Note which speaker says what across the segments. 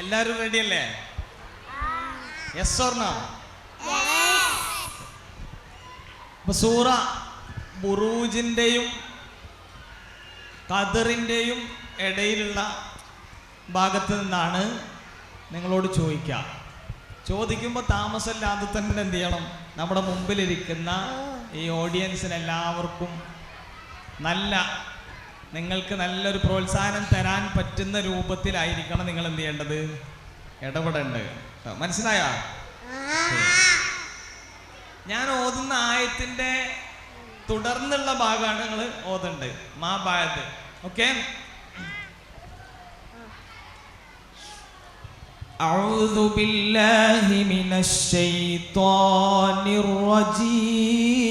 Speaker 1: എല്ലാരും റെഡി അല്ലേ? Yes or no അപ്പൊ സൂറ ബുറൂജിന്റെയും ഖദറിന്റെയും ഇടയിലുള്ള ഭാഗത്ത് നിന്നാണ് നിങ്ങളോട് ചോദിക്കുക. ചോദിക്കുമ്പോൾ താമസമില്ലാതെ തന്നെ എന്ത് ചെയ്യണം? നമ്മുടെ മുമ്പിലിരിക്കുന്ന ഈ ഓഡിയൻസിന് എല്ലാവർക്കും നല്ല നിങ്ങൾക്ക് നല്ലൊരു പ്രോത്സാഹനം തരാൻ പറ്റുന്ന രൂപത്തിലായിരിക്കണം നിങ്ങൾ എന്ത് ചെയ്യേണ്ടത് ഇടപെടേണ്ടത് ട്ടോ. മനസ്സിലായോ ഞാൻ ഓതുന്ന ആയത്തിന്റെ തുടർന്നുള്ള ഭാഗമാണ് നിങ്ങൾ ഓതേണ്ടത് മാ ബായത് ഓക്കെ أعوذ بالله من الشيطان الرجيم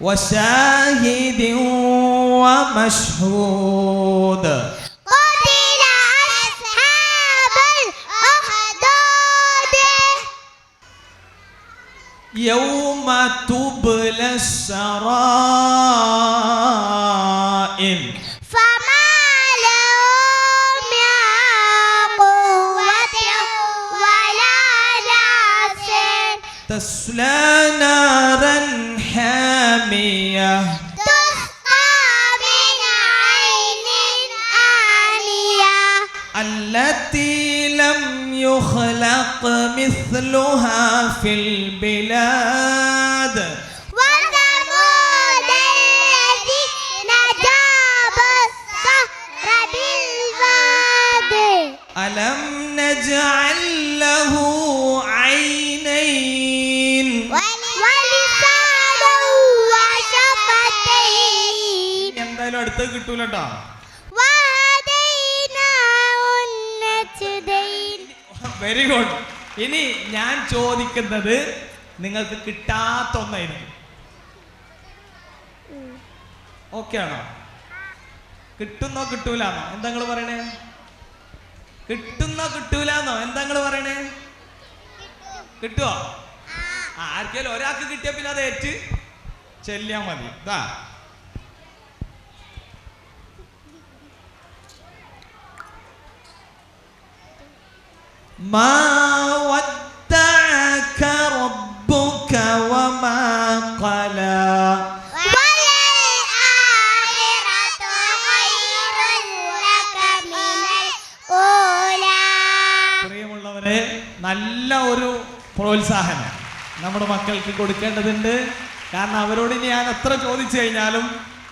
Speaker 1: وشاهد ومشهود.
Speaker 2: قتل أصحاب الأخدود.
Speaker 1: يوم تبلى السرائر.
Speaker 2: فما لهم من قوة ولا ناصر.
Speaker 1: تسلى نارا
Speaker 2: تسقى من عين آنية.
Speaker 1: التي لم يخلق مثلها في البلاد.
Speaker 2: وثمود الذين جابوا الصخر بالواد.
Speaker 1: ألم نجعل അടുത്ത്
Speaker 2: കിട്ടൂലട്ടാ.
Speaker 1: വെരി ഗുഡ് ഇനി ഞാൻ ചോദിക്കുന്നത് നിങ്ങൾക്ക് കിട്ടാത്ത ഒന്നായിരുന്നു. ഓക്കെ ആണോ? കിട്ടുന്നോ കിട്ടൂലാണോ എന്താ നിങ്ങൾ പറയണേ? കിട്ടുന്നോ കിട്ടൂലാന്നോ? എന്താ നിങ്ങൾ പറയണേ? കിട്ടുവോ? ആർക്കെങ്കിലും ഒരാൾക്ക് കിട്ടിയ പിന്നെ അത് ഏറ്റ്. ചെല്ലിയാൽ മതി. ഇതാ പ്രിയമുള്ളവരെ നല്ല ഒരു പ്രോത്സാഹനം നമ്മുടെ മക്കൾക്ക് കൊടുക്കേണ്ടതുണ്ട്. കാരണം അവരോട് ഞാൻ എത്ര ചോദിച്ചു കഴിഞ്ഞാലും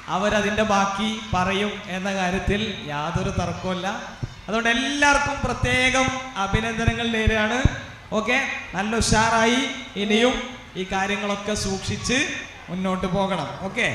Speaker 1: അവരതിന്റെ ബാക്കി പറയും എന്ന കാര്യത്തിൽ യാതൊരു തർക്കമില്ല അതുകൊണ്ട് എല്ലാവർക്കും പ്രത്യേകം അഭിനന്ദനങ്ങൾ നേരെയാണ്. ഓക്കെ നല്ല ഉഷാറായി ഇനിയും ഈ കാര്യങ്ങളൊക്കെ സൂക്ഷിച്ച് മുന്നോട്ട് പോകണം. ഓക്കെ.